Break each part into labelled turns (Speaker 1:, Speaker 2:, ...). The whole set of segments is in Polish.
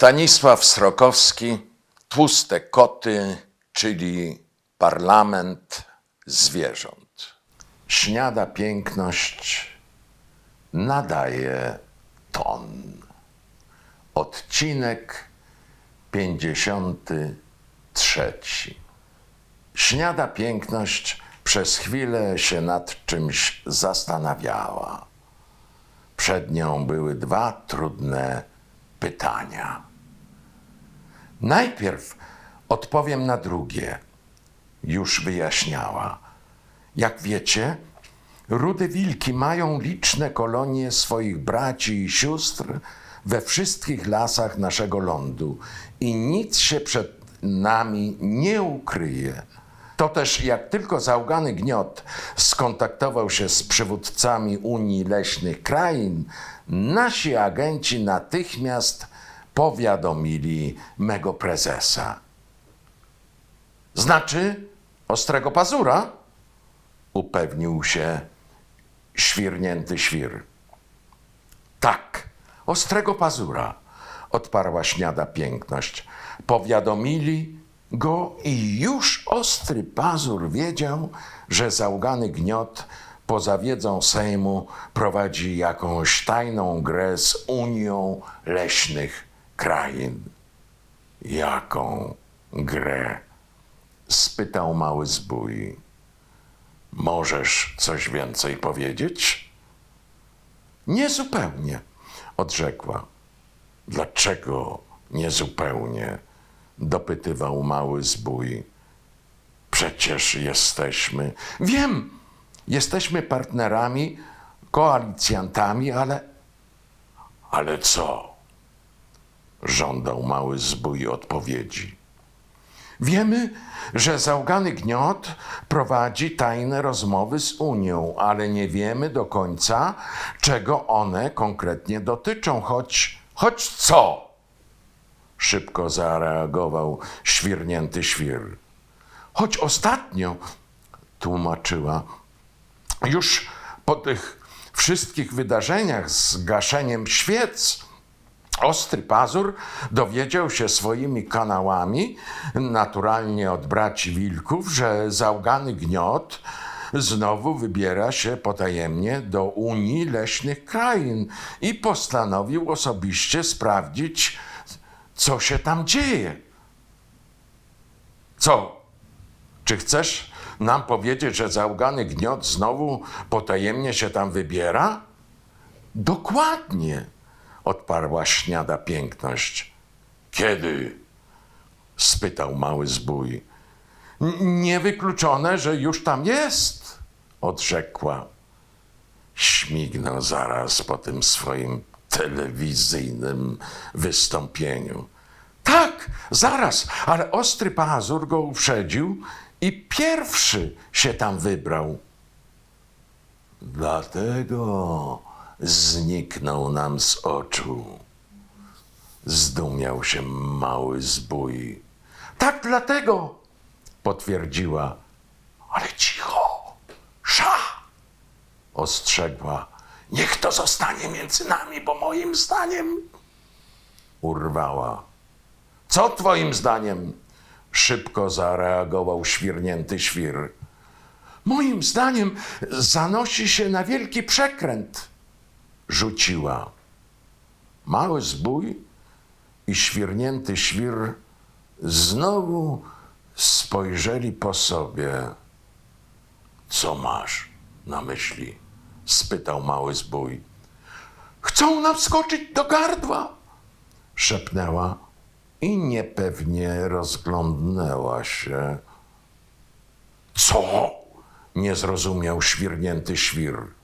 Speaker 1: Stanisław Srokowski, Tłuste koty, czyli parlament zwierząt. Śniada piękność nadaje ton. Odcinek 53. Śniada piękność przez chwilę się nad czymś zastanawiała. Przed nią były dwa trudne pytania. Najpierw odpowiem na drugie. Już wyjaśniała. Jak wiecie, rude wilki mają liczne kolonie swoich braci i sióstr we wszystkich lasach naszego lądu i nic się przed nami nie ukryje. To też jak tylko załgany gniot skontaktował się z przywódcami Unii Leśnych Krain, nasi agenci natychmiast powiadomili mego prezesa. Znaczy ostrego pazura? Upewnił się świrnięty świr. Tak, ostrego pazura, odparła śniada piękność. Powiadomili go i już ostry pazur wiedział, że załgany gniot poza wiedzą Sejmu prowadzi jakąś tajną grę z Unią Leśnych Krain. Jaką grę? spytał mały zbój. Możesz coś więcej powiedzieć? Niezupełnie, odrzekła. Dlaczego niezupełnie? dopytywał mały zbój. Przecież jesteśmy. Wiem, jesteśmy partnerami, koalicjantami, ale. Ale co? Żądał mały zbój odpowiedzi. Wiemy, że załgany gniot prowadzi tajne rozmowy z Unią, ale nie wiemy do końca, czego one konkretnie dotyczą, choć, choć co? Szybko zareagował świrnięty świr. Choć ostatnio, tłumaczyła, już po tych wszystkich wydarzeniach z gaszeniem świec, Ostry Pazur dowiedział się swoimi kanałami, naturalnie od braci wilków, że załgany gniot znowu wybiera się potajemnie do Unii Leśnych Krain i postanowił osobiście sprawdzić, co się tam dzieje. Co? Czy chcesz nam powiedzieć, że załgany gniot znowu potajemnie się tam wybiera? Dokładnie, odparła śniada piękność. Kiedy? spytał mały zbój. "N- Niewykluczone, że już tam jest, odrzekła. Śmignął zaraz po tym swoim telewizyjnym wystąpieniu. Tak, zaraz, ale ostry pazur go uprzedził i pierwszy się tam wybrał. Dlatego zniknął nam z oczu. Zdumiał się mały zbój. Tak dlatego, potwierdziła. Ale cicho, sza, ostrzegła. Niech to zostanie między nami, bo moim zdaniem urwała. Co twoim zdaniem? Szybko zareagował świrnięty świr. Moim zdaniem zanosi się na wielki przekręt, rzuciła. Mały zbój i świrnięty świr znowu spojrzeli po sobie. Co masz na myśli? spytał mały zbój. Chcą nam skoczyć do gardła, szepnęła i niepewnie rozglądnęła się. Co? nie zrozumiał świrnięty świr.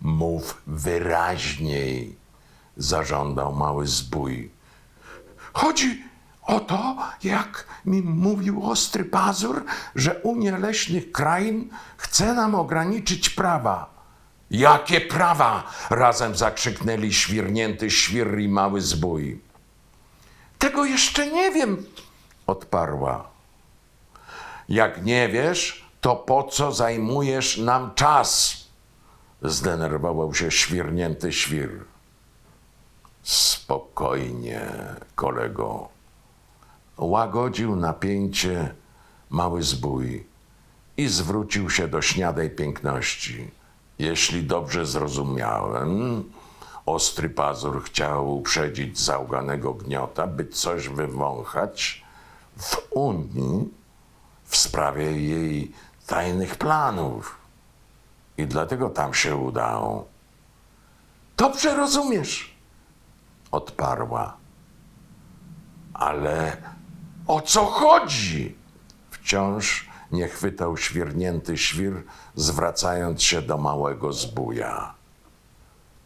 Speaker 1: Mów wyraźniej, zażądał mały zbój. Chodzi o to, jak mi mówił ostry pazur, że Unia Leśnych Krain chce nam ograniczyć prawa. Jakie prawa? Razem zakrzyknęli świrnięty świr i mały zbój. Tego jeszcze nie wiem, odparła. Jak nie wiesz, to po co zajmujesz nam czas? Zdenerwował się świrnięty świr. Spokojnie, kolego. Łagodził napięcie mały zbój i zwrócił się do śniadej piękności. Jeśli dobrze zrozumiałem, ostry pazur chciał uprzedzić załganego gniota, by coś wywąchać w Unii w sprawie jej tajnych planów. I dlatego tam się udał. Dobrze rozumiesz, odparła. Ale o co chodzi? Wciąż nie chwytał świernięty świr, zwracając się do małego zbója.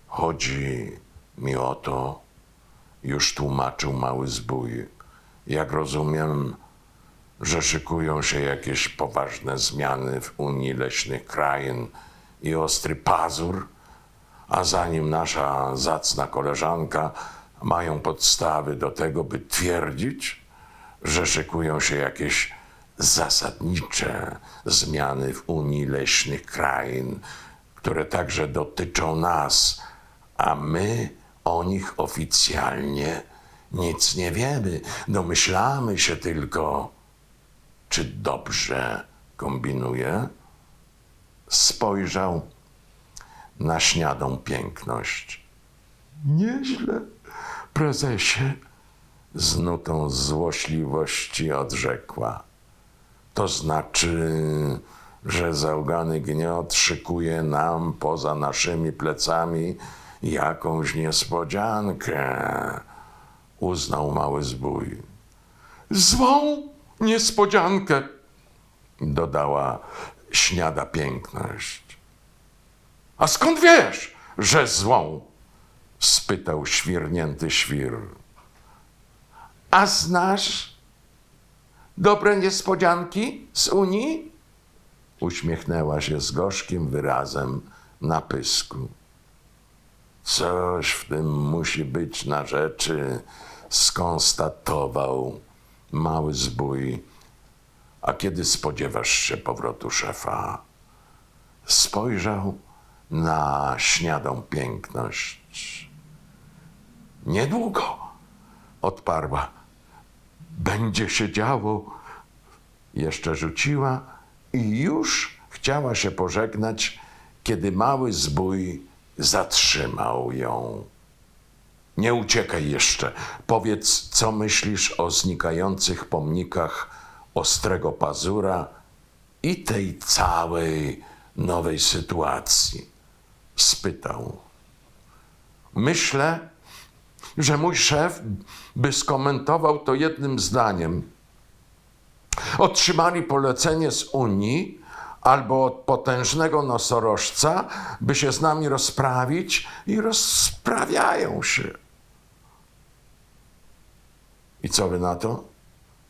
Speaker 1: Chodzi mi o to, już tłumaczył mały zbój. Jak rozumiem, że szykują się jakieś poważne zmiany w Unii Leśnych Krain i ostry pazur, a zanim nasza zacna koleżanka mają podstawy do tego, by twierdzić, że szykują się jakieś zasadnicze zmiany w Unii Leśnych Krain, które także dotyczą nas, a my o nich oficjalnie nic nie wiemy, domyślamy się tylko. Czy dobrze kombinuje? Spojrzał na śniadą piękność. Nieźle, prezesie, z nutą złośliwości odrzekła. To znaczy, że załgany gniot szykuje nam poza naszymi plecami jakąś niespodziankę, uznał mały zbój. Złą niespodziankę, dodała śniada piękność. A skąd wiesz, że złą? spytał świrnięty świr. A znasz dobre niespodzianki z Unii? Uśmiechnęła się z gorzkim wyrazem na pysku. Coś w tym musi być na rzeczy, skonstatował mały zbój. A kiedy spodziewasz się powrotu szefa? Spojrzał na śniadą piękność. Niedługo, odparła. Będzie się działo. Jeszcze rzuciła i już chciała się pożegnać, kiedy mały zbój zatrzymał ją. Nie uciekaj jeszcze. Powiedz, co myślisz o znikających pomnikach ostrego pazura i tej całej nowej sytuacji? Spytał. Myślę, że mój szef by skomentował to jednym zdaniem. Otrzymali polecenie z Unii albo od potężnego nosorożca, by się z nami rozprawić i rozprawiają się. I co wy na to?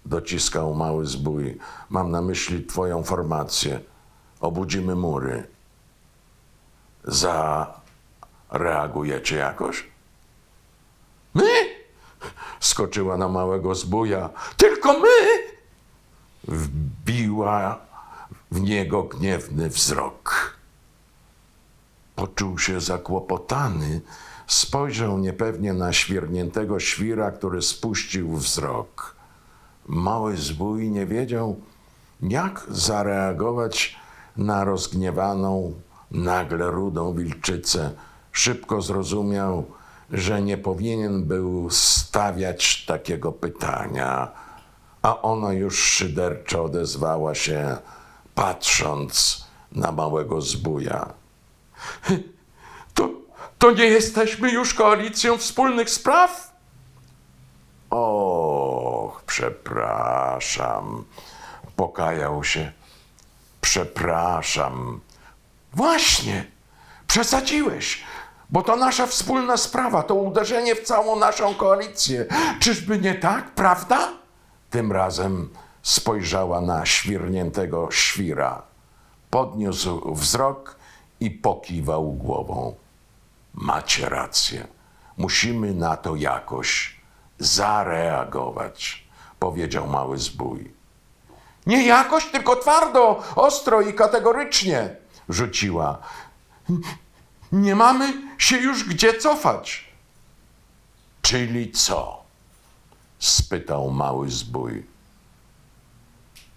Speaker 1: Dociskał mały zbój. Mam na myśli twoją formację. Obudzimy mury. Zareagujecie jakoś? My? Skoczyła na małego zbója. Tylko my? Wbiła w niego gniewny wzrok. Poczuł się zakłopotany. Spojrzał niepewnie na świerniętego świra, który spuścił wzrok. Mały zbój nie wiedział, jak zareagować na rozgniewaną, nagle rudą wilczycę. Szybko zrozumiał, że nie powinien był stawiać takiego pytania, a ona już szyderczo odezwała się, patrząc na małego zbója. To, to nie jesteśmy już koalicją wspólnych spraw? Przepraszam, pokajał się. Przepraszam. Właśnie, przesadziłeś, bo to nasza wspólna sprawa, to uderzenie w całą naszą koalicję. Czyżby nie tak, prawda? Tym razem spojrzała na świrniętego świra. Podniósł wzrok i pokiwał głową. Macie rację. Musimy na to jakoś zareagować, powiedział mały zbój. Nie jakoś, tylko twardo, ostro i kategorycznie, rzuciła. Nie mamy się już gdzie cofać. Czyli co? spytał mały zbój.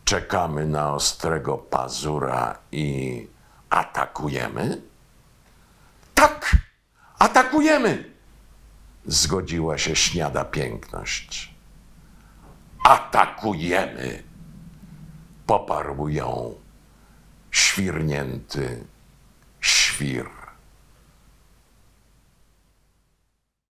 Speaker 1: Czekamy na ostrego pazura i atakujemy? Tak, atakujemy! Zgodziła się śniada piękność. Atakujemy! Poparł ją świrnięty świr.